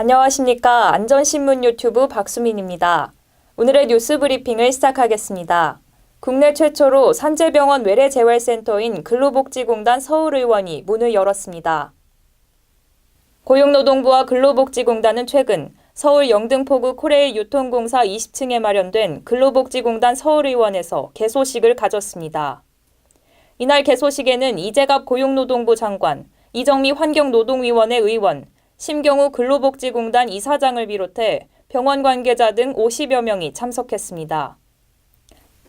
안녕하십니까. 안전신문 유튜브 박수민입니다. 오늘의 뉴스 브리핑을 시작하겠습니다. 국내 최초로 산재병원 외래재활센터인 근로복지공단 서울의원이 문을 열었습니다. 고용노동부와 근로복지공단은 최근 서울 영등포구 코레일 유통공사 20층에 마련된 근로복지공단 서울의원에서 개소식을 가졌습니다. 이날 개소식에는 이재갑 고용노동부 장관, 이정미 환경노동위원회 의원, 심경우 근로복지공단 이사장을 비롯해 병원 관계자 등 50여 명이 참석했습니다.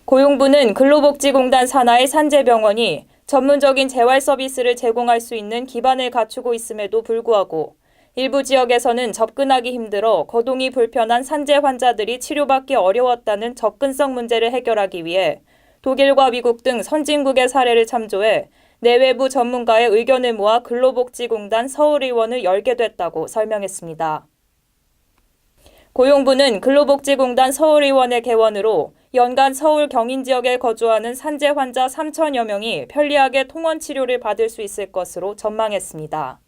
고용부는 근로복지공단 산하의 산재병원이 전문적인 재활 서비스를 제공할 수 있는 기반을 갖추고 있음에도 불구하고 일부 지역에서는 접근하기 힘들어 거동이 불편한 산재 환자들이 치료받기 어려웠다는 접근성 문제를 해결하기 위해 독일과 미국 등 선진국의 사례를 참조해 내외부 전문가의 의견을 모아 근로복지공단 서울의원을 열게 됐다고 설명했습니다. 고용부는 근로복지공단 서울의원의 개원으로 연간 서울 경인 지역에 거주하는 산재 환자 3천여 명이 편리하게 통원 치료를 받을 수 있을 것으로 전망했습니다.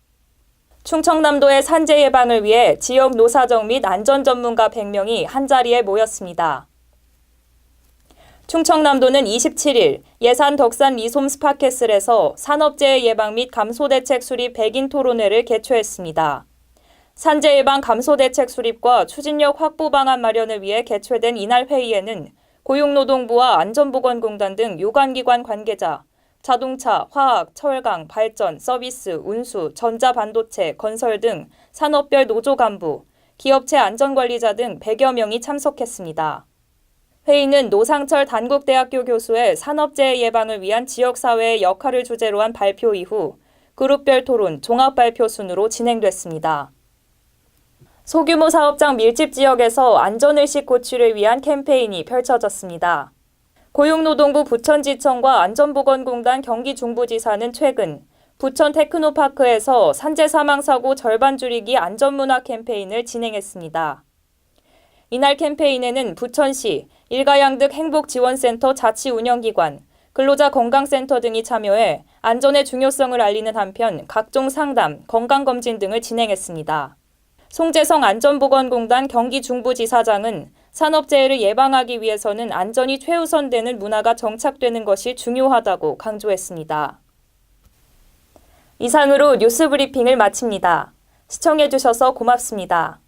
충청남도의 산재 예방을 위해 지역 노사정 및 안전 전문가 100명이 한자리에 모였습니다. 충청남도는 27일 예산 덕산 리솜 스파캐슬에서 산업재해 예방 및 감소 대책 수립 100인 토론회를 개최했습니다. 산재 예방 감소 대책 수립과 추진력 확보 방안 마련을 위해 개최된 이날 회의에는 고용노동부와 안전보건공단 등 유관기관 관계자, 자동차, 화학, 철강, 발전, 서비스, 운수, 전자반도체, 건설 등 산업별 노조 간부, 기업체 안전관리자 등 100여 명이 참석했습니다. 회의는 노상철 단국대학교 교수의 산업재해 예방을 위한 지역사회의 역할을 주제로 한 발표 이후 그룹별 토론 종합발표 순으로 진행됐습니다. 소규모 사업장 밀집 지역에서 안전의식 고취를 위한 캠페인이 펼쳐졌습니다. 고용노동부 부천지청과 안전보건공단 경기중부지사는 최근 부천 테크노파크에서 산재 사망 사고 절반 줄이기 안전문화 캠페인을 진행했습니다. 이날 캠페인에는 부천시, 일가양득 행복지원센터 자치운영기관, 근로자 건강센터 등이 참여해 안전의 중요성을 알리는 한편 각종 상담, 건강검진 등을 진행했습니다. 송재성 안전보건공단 경기중부지사장은 산업재해를 예방하기 위해서는 안전이 최우선되는 문화가 정착되는 것이 중요하다고 강조했습니다. 이상으로 뉴스 브리핑을 마칩니다. 시청해주셔서 고맙습니다.